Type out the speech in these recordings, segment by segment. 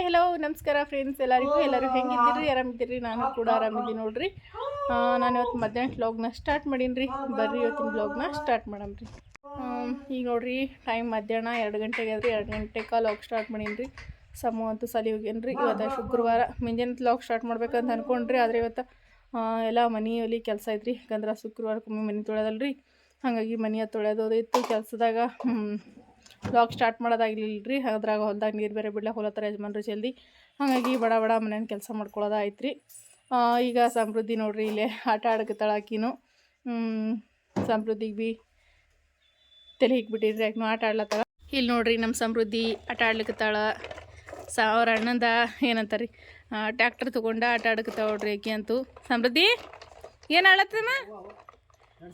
Hi hello ನಮಸ್ಕಾರ friends ಎಲ್ಲರಿಗೂ? ಎಲ್ಲರೂ ಹೆಂಗಿದ್ದೀರಿ? ಆರಾಮಿದ್ದೀರಿ? ನಾನು ಕೂಡ ಆರಾಮಿದ್ದೀನಿ ನೋಡ್ರಿ. ನಾನು ಇವತ್ತು ಮಧ್ಯಾಹ್ನ ಬ್ಲಾಗ್ನ ಸ್ಟಾರ್ಟ್ ಮಾಡೀನಿ ರೀ ಬರ್ರಿ ಇವತ್ತಿನ ಬ್ಲಾಗ್ನ ಸ್ಟಾರ್ಟ್ ಮಾಡಮ್ರಿ. ಈಗ ನೋಡ್ರಿ ಟೈಮ್ ಮಧ್ಯಾಹ್ನ ಎರಡು ಗಂಟೆಗೆ ಅದ್ರಿ ಎರಡು ಗಂಟೆ ಕಾಲ್ ಹೋಗಿ ಸ್ಟಾರ್ಟ್ ಮಾಡೀನಿ ರೀ ಸಮೂ ಅಂತೂ ಸಲಿ ಹೋಗ್ಯನ್ರಿ ಇವತ್ತು ಶುಕ್ರವಾರ ಮುಂಜಾನೆ ಬ್ಲಾಗ್ ಸ್ಟಾರ್ಟ್ ಮಾಡ್ಬೇಕಂತ ಅಂದ್ಕೊಂಡ್ರಿ ಆದರೆ ಇವತ್ತು ಎಲ್ಲ ಮನೆಯಲ್ಲಿ ಕೆಲಸ ಐತ್ರಿ. ಯಾಕಂದ್ರೆ ಶುಕ್ರವಾರಕ್ಕೊಮ್ಮೆ ಮನೆ ತೊಳೆದಲ್ರಿ ಹಾಗಾಗಿ ಮನೆಯ ತೊಳೆದೋದಿತ್ತು ಕೆಲಸದಾಗ ವ್ಲಾಗ್ ಸ್ಟಾರ್ಟ್ ಮಾಡೋದಾಗಲಿಲ್ಲ ರೀ ಅದ್ರಾಗ ಹೊಲ್ದಾಗ ನೀರು ಬೇರೆ ಬಿಡ್ಲಕ್ಕೆ ಹೋಲತ್ತಾರ ಯಜಮಾನ್ರು ಜಲ್ದಿ. ಹಾಗಾಗಿ ಬಡ ಬಡ ಮನೇನ ಕೆಲಸ ಮಾಡ್ಕೊಳ್ಳೋದಾಯ್ತು ರೀ ಈಗ ಸಮೃದ್ಧಿ ನೋಡ್ರಿ ಇಲ್ಲೇ ಆಟ ಆಡಕತ್ತಾಳ ಆಕಿನೂ. ಸಮೃದ್ಧಿಗೆ ಬಿ ತಲೆ ಹಿಗ್ಬಿಟ್ಟಿದ್ರಿ ಯಾಕೆ ಆಟ ಆಡ್ಲತ್ತಾಳ. ಇಲ್ಲಿ ನೋಡ್ರಿ ನಮ್ಮ ಸಮೃದ್ಧಿ ಆಟ ಆಡ್ಲಿಕತ್ತಾಳ. ಸ ಅವ್ರ ಅಣ್ಣಂದ ಏನಂತಾರೆ? ಟ್ಯಾಕ್ಟರ್ ತೊಗೊಂಡ ಆಟ ಆಡಕತ್ತಾಳ ನೋಡ್ರಿ ಆಕೆ ಅಂತೂ. ಸಮೃದ್ಧಿ ಏನು ಆಡತ್ತಮ್ಮ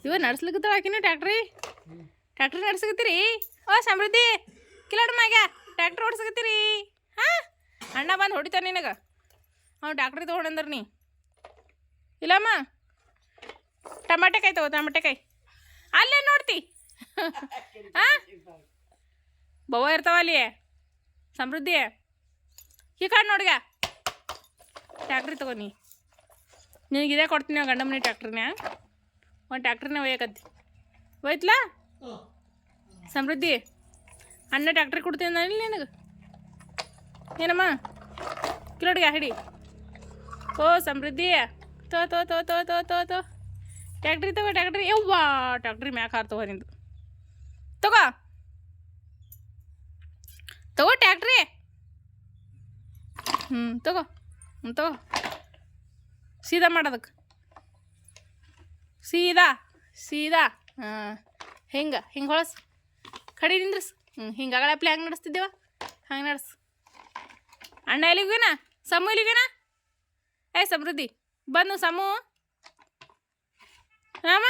ಇವ ನಡ್ಸ್ಲಿಕ್ಕತ್ತಾಳ ಆಕಿನ ಟ್ಯಾಕ್ಟ್ರಿ ಟ್ಯಾಕ್ಟ್ರಿ ನಡ್ಸಕತ್ತೀರಿ ಓ, ಸಮೃದ್ಧಿ, ಕಿಲಾಡ ಮ್ಯಾಗ ಟ್ಯಾಕ್ಟ್ರ್ ಓಡ್ಸಕತ್ತೀರಿ? ಹಾಂ? ಅಣ್ಣ ಬಂದು ಹೊಡಿತಾನೆ ನಿನಗೆ. ಅವ್ನು ಟ್ಯಾಕ್ಟ್ರಿ ಅಂದ್ರೆ ನೀ. ಇಲ್ಲಮ್ಮ. ಟಮಾಟೆಕಾಯಿ ತಗೋ ಟಮಾಟೆಕಾಯಿ ಅಲ್ಲೇ ನೋಡ್ತಿ. ಹಾಂ? ಬವ್ವ ಇರ್ತಾವ ಅಲ್ಲಿ ಸಮೃದ್ಧಿ, ಈ ಕಾಡು ನೋಡ್ಗ. ಟ್ಯಾಕ್ಟ್ರಿ ತಗೋ ನೀ. ನಿನಗೆ ಇದೇ ಕೊಡ್ತೀನಿ ಗಂಡ ಮನೆ ಟ್ಯಾಕ್ಟ್ರಿನ ಒಂದು ಟ್ಯಾಕ್ಟ್ರಿನೇ ಒಯ್ಯಕತ್ತಿ. ಒಯ್ತ್ಲಾ? ಸಮೃದ್ಧಿ ಅಣ್ಣ ಟ್ಯಾಕ್ಟ್ರಿ ಕೊಡ್ತೀನಿ ನಾನು ನಿನಗೆ. ಏನಮ್ಮ? ಕಿಲೋಡ್ಗೆ ಹಿಡಿ ಓ, ಸಮೃದ್ಧಿ. ತೋ ತೋ ತೋ ತೋ ತೋ ತೋ ತೋ. ಟ್ಯಾಕ್ಟ್ರಿ ತಗೋ ಟ್ಯಾಕ್ಟ್ರಿ ಯವ್ವಾ ಟ್ಯಾಕ್ಟ್ರಿ ಮ್ಯಾಕ್ ಹಾರ್ ತಗೋ ನಿಂದು. ತಗೋ. ತಗೋ ಟ್ಯಾಕ್ಟ್ರಿ ಹ್ಞೂ ತಗೋ. ಹ್ಞೂ ತಗೋ. ಸೀದಾ ಮಾಡೋದಕ್ಕೆ ಸೀದಾ ಸೀದಾ. ಹಾಂ, ಹಿಂಗೆ ಹಿಂಗೆ ಹೊಳಸ್? ಕಡಿ ನಿಂದ್ರಸ್. ಹ್ಞೂ ಹಿಂಗೆ ಪ್ಲೇ ಹಂಗೆ ನಡೆಸ್ತಿದ್ದೇವ? ಹಂಗೆ ನಡೆಸ್. ಅಣ್ಣ ಎಲ್ಲಿಗೇನ ಸಮು ಎಲ್ಲಿಗೇನ ಏ, ಸಮೃದ್ಧಿ, ಬಂದು ಸಮು. ಹಾಂ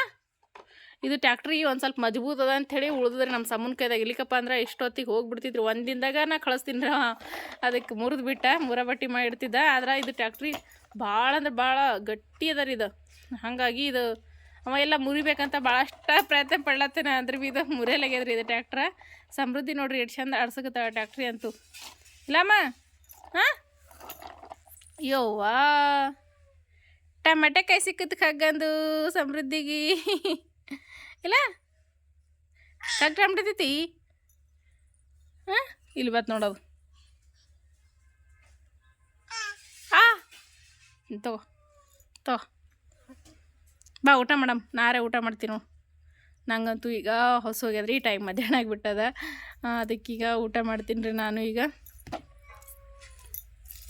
ಇದು ಟ್ಯಾಕ್ಟ್ರಿ ಒಂದು ಸ್ವಲ್ಪ ಮಜಬೂತ್ ಅದ ಅಂಥೇಳಿ ಉಳಿದ್ರೆ ನಮ್ಮ ಸಮುನ್ ಕೈದಾಗ. ಇಲ್ಲಿಕಪ್ಪ ಅಂದ್ರೆ ಇಷ್ಟೊತ್ತಿಗೆ ಹೋಗ್ಬಿಡ್ತಿದ್ರು. ಒಂದು ನಾ ಕಳಿಸ್ತೀನಿ ರೀ ಅದಕ್ಕೆ ಮುರಿದು ಬಿಟ್ಟ, ಮುರ ಬಟ್ಟಿ ಮಾಡಿಡ್ತಿದ್ದ. ಆದ್ರೆ ಇದು ಟ್ಯಾಕ್ಟ್ರಿ ಭಾಳ ಅಂದ್ರೆ ಭಾಳ ಗಟ್ಟಿ ಅದ ರೀ ಇದು. ಹಾಗಾಗಿ ಇದು ಅವ ಎಲ್ಲ ಮುರಿಬೇಕಂತ ಭಾಳಷ್ಟ ಪ್ರಯತ್ನ ಪಡ್ಲತ್ತೇನೆ ಅಂದ್ರೆ ಬಿ ಇದು ಮುರಿಯಲಾಗ್ಯದ್ರಿ ಇದು ಟ್ಯಾಕ್ಟ್ರ. ಸಮೃದ್ಧಿ ನೋಡ್ರಿ ಎಷ್ಟು ಚಂದ ಆಡ್ಸಕತ್ತಾಳ ಟ್ಯಾಕ್ಟ್ರಿ ಅಂತೂ. ಇಲ್ಲಮ್ಮ? ಹಾಂ? ಯೋವಾ ಟಮಾಟೆ ಕೈ ಸಿಕ್ಕತ್ ಕಗ್ಗಂದು ಸಮೃದ್ಧಿಗೆ. ಇಲ್ಲ? ಕಗ್ ಟಮಟೈತಿ ಹಾಂ? ಇಲ್ಲಿ ಬತ್ ನೋಡೋದು ಆ? ತಗೋ. ತಗೋ. ಬಾ, ಊಟ ಮಾಡಮ್. ನಾರೇ ಊಟ ಮಾಡ್ತೀನಿ ನಂಗಂತೂ ಈಗ ಹೊಸ ಹೋಗ್ಯದ್ರಿ ಟೈಮ್ ಮಧ್ಯಾಹ್ನ ಆಗಿಬಿಟ್ಟದ. ಅದಕ್ಕೀಗ ಊಟ ಮಾಡ್ತೀನಿ ರೀ ನಾನು ಈಗ.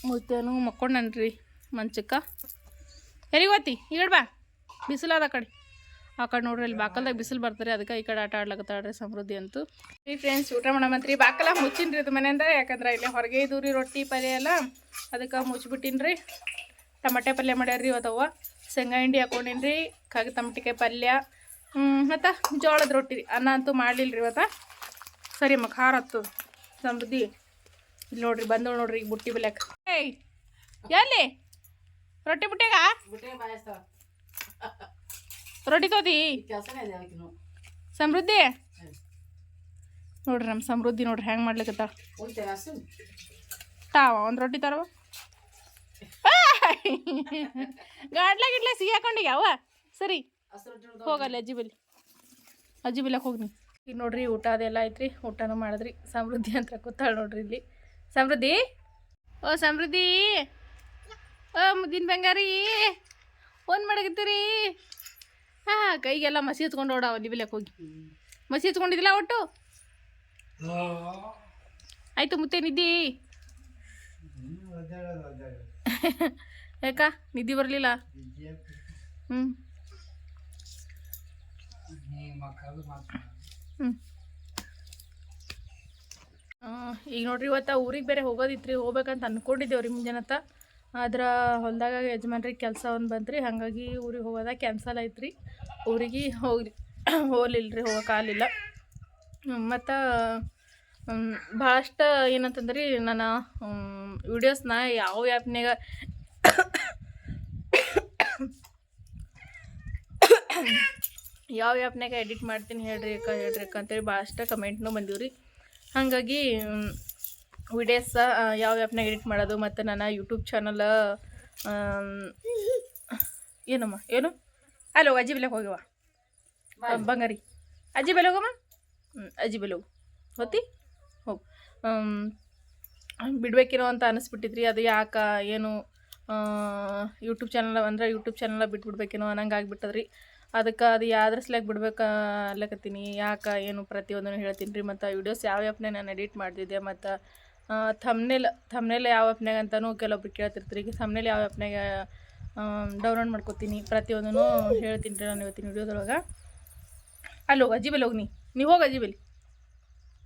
ಮುತ್ತೇನು ಮಕ್ಕೊಂಡನ್ರಿ ಮಂಚಕ್ಕ. ಎರಿಗೋತಿ ಹೋತಿ? ಈಗ ಬಾ. ಬಿಸಿಲು ಅದ ಕಡೆ. ಆ ಕಡೆ ನೋಡ್ರಿ ಇಲ್ಲಿ ಬಾಕಲ್ದಾಗ ಬಿಸಿಲು ಬರ್ತಾರೆ ಅದಕ್ಕೆ ಈ ಕಡೆ ಆಟ ಆಡ್ಲಕತ್ತಾಳ್ರಿ ಸಮೃದ್ಧಿ ಅಂತೂ. ಈ ಫ್ರೆಂಡ್ಸ್ ಊಟ ಮಾಡಮಂತ್ರಿ ಬಾಕಲ ಮುಚ್ಚಿನ್ರಿ ಇದು ಮನೆಯಿಂದ ಯಾಕಂದ್ರೆ ಇಲ್ಲಿ ಹೊರಗೆ ಇದ್ದು ರೀ ರೊಟ್ಟಿ ಪಲ್ಯ ಎಲ್ಲ. ಅದಕ್ಕೆ ಮುಚ್ಚಿಬಿಟ್ಟಿನ್ರಿ ಟಮಟೆ ಪಲ್ಯ ಮಾಡ್ಯಾರ್ರಿ ಇವತ್ತವ ಶೇಂಗಾ ಹಿಂಡಿ ಹಾಕೊಂಡಿನಿ ರೀ ಕಾಗಿ ತಮಟಿಕೆ ಪಲ್ಯ ಮತ್ತು ಜೋಳದ ರೊಟ್ಟಿ ರೀ. ಅನ್ನ ಅಂತೂ ಮಾಡಲಿಲ್ಲ ರೀ ಇವತ್ತು. ಸರಿ ಅಮ್ಮ ಖಾರ ಹತ್ತು ಸಮೃದ್ಧಿ ಇಲ್ಲಿ ನೋಡ್ರಿ ಬಂದು ನೋಡ್ರಿ ಈಗ ಬುಟ್ಟಿ ಬಲ್ಯಾಕ. ಏಯ್ ಎಲ್ಲಿ? ರೊಟ್ಟಿ ಬುಟ್ಟಿಗ? ರೊಟ್ಟಿ ತೋದಿ? ಸಮೃದ್ಧಿ ನೋಡ್ರಿ ನಮ್ಮ ಸಮೃದ್ಧಿ ನೋಡ್ರಿ ಹೆಂಗೆ ಮಾಡ್ಲಿಕ್ಕೆ ತಾವ ಒಂದು ರೊಟ್ಟಿ ತರವ. ಗಾಡ್ಲ ಗಿಡ್ಲ ಸಿಹಿ ಹಾಕೊಂಡಿಗೆ ಅವ ಸರಿ. ಹೋಗಲ್ಲ ಅಜ್ಜಿ ಬಲ್ಲಿ. ಅಜ್ಜಿ ಬಿಲ್ಲಕ್ಕೆ ಹೋಗ್ನಿ ಈಗ ನೋಡ್ರಿ ಊಟ ಅದೆಲ್ಲ ಐತ್ರಿ. ಊಟನೂ ಮಾಡಿದ್ರಿ. ಸಮೃದ್ಧಿ ಅಂತ ಕೂತಾಳ ನೋಡ್ರಿ ಇಲ್ಲಿ. ಸಮೃದ್ಧಿ? ಓ ಸಮೃದ್ಧಿ. ಓ ಮುದ್ದಿನ ಬಂಗಾರಿ. ಒಂದು ಮಾಡಕತ್ತೀರಿ? ಹಾಂ ಕೈಗೆಲ್ಲ ಮಸಿ ಹತ್ಕೊಂಡು ಓಡಾವ ನಿಬಿಲಕ್ಕೆ ಹೋಗಿ. ಮಸಿ ಹತ್ಕೊಂಡಿದ್ದಿಲ್ಲ ಒಟ್ಟು? ಆಯ್ತು ಮುತ್ತೆ ನಿದ್ದಿ ಯಾಕ? ನಿಧಿ ಬರಲಿಲ್ಲ? ಹ್ಞೂ ಹ್ಞೂ ಈಗ ನೋಡ್ರಿ, ಇವತ್ತು ಊರಿಗೆ ಬೇರೆ ಹೋಗೋದಿತ್ರಿ, ಹೋಗ್ಬೇಕಂತ ಅಂದ್ಕೊಂಡಿದ್ದೇವ್ರಿ ಮುಂಜಾನತ್ತ. ಆದ್ರೆ ಹೊಲ್ದಾಗ ಯಜಮಾನ್ರಿಗೆ ಕೆಲಸ ಒಂದು ಬಂತ್ರಿ, ಹಾಗಾಗಿ ಊರಿಗೆ ಹೋಗೋದ ಕ್ಯಾನ್ಸಲ್ ಐತ್ರಿ ಊರಿಗೆ ಹೋಗಿ ಹೋಗ್ಲಿಲ್ಲ ರೀ ಹೋಗೋಕ್ಕಾಗಲಿಲ್ಲ ಮತ್ತು ಭಾಳಷ್ಟು ಏನಂತಂದ್ರಿ, ನಾನು ವಿಡಿಯೋಸ್ನ ಯಾವ ಆ್ಯಪ್ನಾಗ ಯಾವ ಆ್ಯಪ್ನಾಗ ಎಡಿಟ್ ಮಾಡ್ತೀನಿ ಹೇಳ್ರಿ ಅಕ್ಕ ಹೇಳ್ರಿ ಅಕ್ಕ ಅಂತೇಳಿ ಭಾಳಷ್ಟು ಕಮೆಂಟ್ನೂ ಬಂದಿವ್ರಿ. ರೀ ಹಾಗಾಗಿ ವಿಡಿಯೋಸ್ ಯಾವ ಆ್ಯಪ್ನಾಗ ಎಡಿಟ್ ಮಾಡೋದು ಮತ್ತು ನನ್ನ ಯೂಟ್ಯೂಬ್ ಚಾನಲ್ ಏನಮ್ಮ ಏನು? ಅಲೋ ಅಜ್ಜಿ ಬೆಲೆ ಹೋಗ್ಯವ. ಬಂಗಾರಿ. ಅಜ್ಜಿ ಬೆಲೆ ಹೋಗಮ್ಮ ಹ್ಞೂ ಅಜ್ಜಿ ಬೆಲೆ ಹೋಗು. ಹೊತ್ತಿ ಹೋಗು ಬಿಡ್ಬೇಕೇನೋ ಅಂತ ಅನಿಸ್ಬಿಟ್ಟಿದ್ರಿ. ಅದು ಯಾಕೆ ಏನು ಯೂಟ್ಯೂಬ್ ಚಾನಲ್ ಅಂದ್ರೆ ಯೂಟ್ಯೂಬ್ ಚಾನಲ್ ಬಿಟ್ಬಿಡ್ಬೇಕೇನೋ ಅನ್ನಂಗೆ ಆಗಿಬಿಟ್ಟದ್ರಿ. ಅದಕ್ಕೆ ಅದು ಯಾವ್ದ್ರ ಬಿಡ್ಬೇಕು ಅಲ್ಲಕತ್ತೀನಿ ಯಾಕೆ ಏನು ಪ್ರತಿಯೊಂದನ್ನು ಹೇಳ್ತೀನಿ ರೀ ಮತ್ತು ವೀಡಿಯೋಸ್ ಯಾವ ಆ್ಯಪ್ನಾಗ ನಾನು ಎಡಿಟ್ ಮಾಡ್ತಿದ್ದೆ. ಮತ್ತು ಥಮ್ನೆಲ್ ಥಮ್ನೆಲ್ ಯಾವ ಆ್ಯಪ್ನಾಗ ಅಂತಲೂ ಕೆಲವೊಬ್ಬರು ಕೇಳ್ತಿರ್ತೀರಿ. ಈಗ ಥಮ್ನೇಲ್ ಯಾವ ಆ್ಯಪ್ನಾಗ ಡೌನ್ಲೋಡ್ ಮಾಡ್ಕೊತೀನಿ. ಪ್ರತಿಯೊಂದನ್ನು ಹೇಳ್ತೀನಿ ರೀ ನಾನು ಇವತ್ತಿನ ವೀಡಿಯೋದೊಳಗೆ ಅಲ್ಲಿ ಹೋಗಿ ಅಜ್ಜಿ ಬೆಲೆ ಹೋಗಿ ನೀವು ಹೋಗಿ ಅಜ್ಜಿ ಬೆಲೆ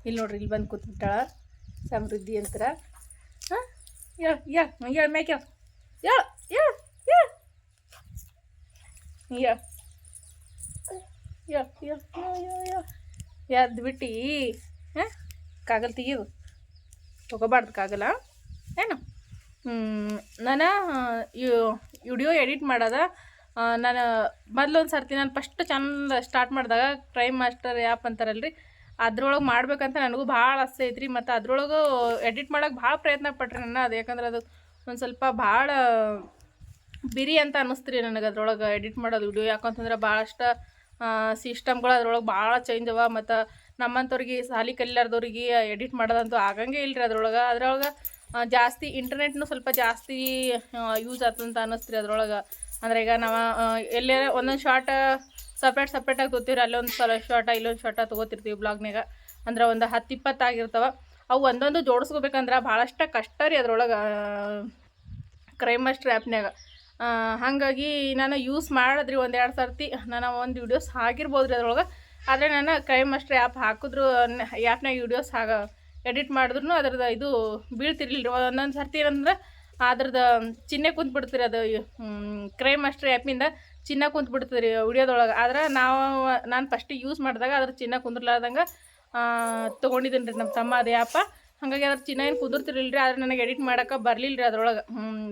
ಇಲ್ಲಿ ನೋಡ್ರಿ ಇಲ್ಲಿ ಬಂದು ಕೂತ್ಬಿಟ್ಟಾಳ. ಸಮೃದ್ಧಿ ಅಂತರ? ಹಾಂ? ಹೇಳ ಹೇಳ ಹೇಳ ಯಾ ಯಾ ಯಾ ಯಾ ಯಾವ್ದು ಬಿಟ್ಟು, ಹಾಂ? ಕಾಗಲ್ ತೆಗಿಯೋದು. ತಗೋಬಾರ್ದು ಕಾಗಲ್ಲ ಏನು? ನಾನು ವಿಡಿಯೋ ಎಡಿಟ್ ಮಾಡೋದ. ನಾನು ಮೊದಲೊಂದು ಸರ್ತಿ ನಾನು ಫಸ್ಟ್ ಚೆಂದ ಸ್ಟಾರ್ಟ್ ಮಾಡಿದಾಗ ಕ್ರೈಮ್ ಮಾಸ್ಟರ್ ಆ್ಯಪ್ ಅಂತಾರಲ್ರಿ. ಅದ್ರೊಳಗೆ ಮಾಡ್ಬೇಕಂತ ನನಗೂ ಭಾಳ ಆಸೆ ಐತ್ರಿ, ಮತ್ತು ಅದ್ರೊಳಗೆ ಎಡಿಟ್ ಮಾಡೋಕೆ ಭಾಳ ಪ್ರಯತ್ನ ಪಟ್ರಿ ನನ್ನ. ಅದು ಯಾಕಂದ್ರೆ ಅದು ಒಂದು ಸ್ವಲ್ಪ ಭಾಳ ಬಿರಿ ಅಂತ ಅನ್ನಿಸ್ತ್ರಿ ನನಗೆ ಅದ್ರೊಳಗೆ ಎಡಿಟ್ ಮಾಡೋದು ವಿಡಿಯೋ ಯಾಕಂತಂದ್ರೆ ಭಾಳಷ್ಟು ಸಿಸ್ಟಮ್ಗಳು ಅದ್ರೊಳಗೆ ಭಾಳ ಚೇಂಜ್ ಅವ, ಮತ್ತು ನಮ್ಮಂಥವ್ರಿಗೆ ಸಾಲಿ ಕಲಿಲಾರ್ದವ್ರಿಗೆ ಎಡಿಟ್ ಮಾಡೋದಂತೂ ಆಗಂಗೆ ಇಲ್ಲರಿ ಅದ್ರೊಳಗೆ. ಅದ್ರೊಳಗೆ ಜಾಸ್ತಿ ಇಂಟರ್ನೆಟ್ನು ಸ್ವಲ್ಪ ಜಾಸ್ತಿ ಯೂಸ್ ಆಗ್ತದಂತ ಅನ್ನಿಸ್ತ್ರಿ ಅದ್ರೊಳಗೆ. ಅಂದ್ರೆ ಈಗ ನಾವು ಎಲ್ಲೇ ಒಂದೊಂದು ಶಾರ್ಟ್ ಸಪ್ರೇಟ್ ಸಪ್ರೇಟಾಗಿ ತೊಗೋತೀವಿ ಅಲ್ಲೊಂದು ಸಲ ಶಾರ್ಟ ಇಲ್ಲೊಂದು ಶಾರ್ಟ ತೊಗೋತಿರ್ತೀವಿ ಬ್ಲಾಗ್ನಾಗ ಅಂದ್ರೆ ಒಂದು ಹತ್ತು ಇಪ್ಪತ್ತು ಆಗಿರ್ತವ. ಅವು ಒಂದೊಂದು ಜೋಡಿಸ್ಕೋಬೇಕಂದ್ರೆ ಭಾಳಷ್ಟು ಕಷ್ಟ ರೀ ಅದ್ರೊಳಗೆ ಕ್ರೈಮ್ ಮಾಸ್ಟರ್ ಆ್ಯಪ್ನ್ಯಾಗ ಹಾಗಾಗಿ ನಾನು ಯೂಸ್ ಮಾಡಿದ್ರಿ ಒಂದು ಎರಡು ಸರ್ತಿ. ನಾನು ಒಂದು ವೀಡಿಯೋಸ್ ಆಗಿರ್ಬೋದು ರೀ ಅದ್ರೊಳಗೆ. ಆದರೆ ನಾನು ಕ್ರೈಮ್ ಮಾಸ್ಟರ್ ಆ್ಯಪ್ ಹಾಕಿದ್ರು ಆ್ಯಪ್ನಾಗ ವೀಡಿಯೋಸ್ ಆಗ ಎಡಿಟ್ ಮಾಡಿದ್ರು ಅದ್ರದ್ದು ಇದು ಬೀಳ್ತಿರ್ಲಿಲ್ಲ ರೀ ಒಂದೊಂದು ಸರ್ತಿ ಏನಂದ್ರೆ ಅದ್ರದ್ದು ಚಿಹ್ನೆ ಕುಂತ್ಬಿಡ್ತೀರಿ ಅದು ಕ್ರೈಮ್ ಮಾಸ್ಟರ್ ಆ್ಯಪಿಂದ ಚಿನ್ನ ಕುಂತು ಬಿಡ್ತದೆ ರೀ ವಿಡಿಯೋದೊಳಗೆ ಆದ್ರೆ ನಾವು, ನಾನು ಫಸ್ಟಿಗೆ ಯೂಸ್ ಮಾಡಿದಾಗ ಅದ್ರ ಚಿನ್ನ ಕುಂದ್ರಲಾರ್ದಂಗೆ ತೊಗೊಂಡಿದ್ದೀನಿ ರೀ ನಮ್ಮ ತಮ್ಮ ಅದೇ ಆ್ಯಪ ಹಾಗಾಗಿ ಅದ್ರ ಚಿನ್ನ ಏನು ಕುದುರ್ತಿರಲಿಲ್ಲ ರೀ ಆದ್ರೆ ನನಗೆ ಎಡಿಟ್ ಮಾಡೋಕೆ ಬರಲಿಲ್ಲ ರೀ ಅದ್ರೊಳಗೆ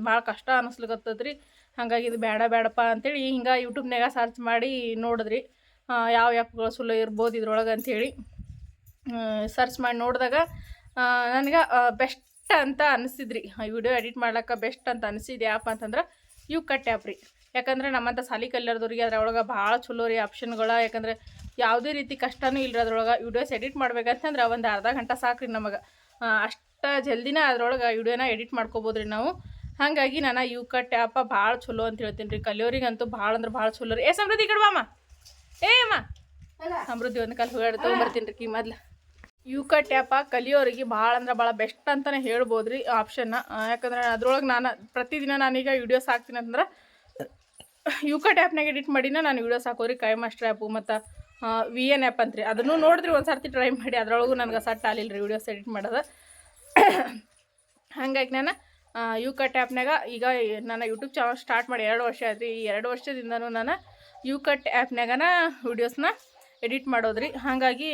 ಭಾಳ ಕಷ್ಟ ಅನ್ನಿಸ್ಲಿಕ್ಕತ್ತದ ರೀ ಹಾಗಾಗಿ ಇದು ಬೇಡ ಬೇಡಪ್ಪ ಅಂತೇಳಿ ಹಿಂಗೆ ಯೂಟ್ಯೂಬ್ನಾಗ ಸರ್ಚ್ ಮಾಡಿ ನೋಡಿದ್ರಿ. ಯಾವ ಆ್ಯಪ್ಗಳು ಸುಲೋ ಇರ್ಬೋದು ಇದ್ರೊಳಗೆ ಅಂಥೇಳಿ ಸರ್ಚ್ ಮಾಡಿ ನೋಡಿದಾಗ ನನಗೆ ಬೆಸ್ಟ್ ಅಂತ ಅನಿಸಿದ್ರಿ. ವಿಡಿಯೋ ಎಡಿಟ್ ಮಾಡ್ಲಿಕ್ಕೆ ಬೆಸ್ಟ್ ಅಂತ ಅನಿಸಿದ್ದು ಆ್ಯಪ್ ಅಂತಂದ್ರೆ ಯು ಕಟ್ ಆ್ಯಪ್ ರೀ. ಯಾಕಂದ್ರೆ ನಮ್ಮಂಥ ಸಾಲಿ ಕಲಿಯೋರ್ದವ್ರಿಗೆ ಅದ್ರೊಳಗೆ ಭಾಳ ಚಲೋ ರೀ ಆಪ್ಷನ್ಗಳ ಯಾಕಂದ್ರೆ ಯಾವುದೇ ರೀತಿ ಕಷ್ಟನೂ ಇಲ್ಲ ಅದ್ರೊಳಗೆ. ವಿಡಿಯೋಸ್ ಎಡಿಟ್ ಮಾಡ್ಬೇಕಂತಂದ್ರೆ ಒಂದು ಅರ್ಧ ಗಂಟೆ ಸಾಕು ರೀ ನಮಗೆ ಅಷ್ಟು ಜಲ್ದಿನ ಅದ್ರೊಳಗೆ ವಿಡಿಯೋನ ಎಡಿಟ್ ಮಾಡ್ಕೋಬೋದು ರೀ ನಾವು. ಹಾಗಾಗಿ ನಾನು ಯು ಕಟ್ ಆ್ಯಪ ಭಾಳ ಚಲೋ ಅಂತ ಹೇಳ್ತೀನಿ ರೀ ಕಲಿಯೋರಿಗಂತೂ ಭಾಳ ಅಂದ್ರೆ ಭಾಳ ಚಲೋ ರೀ. ಏ ಸಮೃದ್ಧಿ ಕಡೆ ಬಾಮ್ಮ. ಏ ಅಮ್ಮ. ಸಮೃದ್ಧಿ ಒಂದು ಕಲ್ ಹೋಗಿ ತೊಗೊಂಬರ್ತೀನಿ ರೀ ಕಿ ಮೊದ್ಲು. ಯು ಕಟ್ ಆ್ಯಪ ಕಲಿಯೋರಿಗೆ ಭಾಳ ಅಂದ್ರೆ ಭಾಳ ಬೆಸ್ಟ್ ಅಂತಲೇ ಹೇಳ್ಬೋದು ರೀ ಆಪ್ಷನ್ನ ಯಾಕಂದ್ರೆ ಅದ್ರೊಳಗೆ ನಾನು ಪ್ರತಿದಿನ ನಾನೀಗ ವಿಡಿಯೋಸ್ ಹಾಕ್ತೀನಿ ಅಂತಂದ್ರೆ ಯು ಕಟ್ ಆ್ಯಪ್ನಾಗ ಎಡಿಟ್ ಮಾಡಿನ ನಾನು ವೀಡಿಯೋಸ್ ಹಾಕೋರಿ ಕೈ ಮಾಸ್ಟರ್ ಆ್ಯಪು ಮತ್ತು ವಿ ಎನ್ ಆ್ಯಪ್ ಅಂತ್ರಿ. ಅದನ್ನು ನೋಡಿದ್ರಿ ಒಂದು ಸರ್ತಿ ಟ್ರೈ ಮಾಡಿ, ಅದರೊಳಗೂ ನನಗೆ ಸಟ್ ಆಗಲಿಲ್ಲ ರೀ ವೀಡಿಯೋಸ್ ಎಡಿಟ್ ಮಾಡೋದು. ಹಾಗಾಗಿ ನಾನು ಯು ಕಟ್ ಆ್ಯಪ್ನಾಗ ಈಗ ನಾನು ಯೂಟ್ಯೂಬ್ ಚಾನಲ್ ಸ್ಟಾರ್ಟ್ ಮಾಡಿ ಎರಡು ವರ್ಷ ಆಯ್ತು ಈ ಎರಡು ವರ್ಷದಿಂದನೂ ನಾನು ಯು ಕಟ್ ಆ್ಯಪ್ನಾಗನ ವೀಡಿಯೋಸ್ನ ಎಡಿಟ್ ಮಾಡೋದ್ರಿ. ಹಾಗಾಗಿ